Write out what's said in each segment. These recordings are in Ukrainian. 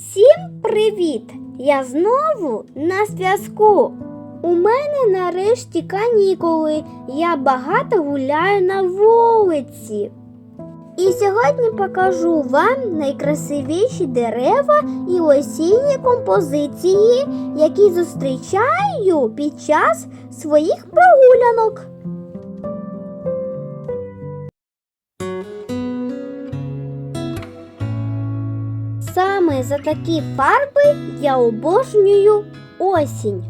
Всім привіт! Я знову на зв'язку. У мене нарешті канікули. Я багато гуляю на вулиці. І сьогодні покажу вам найкрасивіші дерева і осінні композиції, які зустрічаю під час своїх прогулянок. Саме за такі фарби я обожнюю осінь.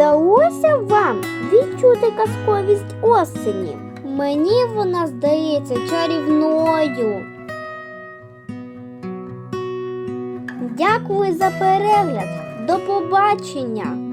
Вдалося вам відчути казковість осені. Мені вона здається чарівною. Дякую за перегляд. До побачення!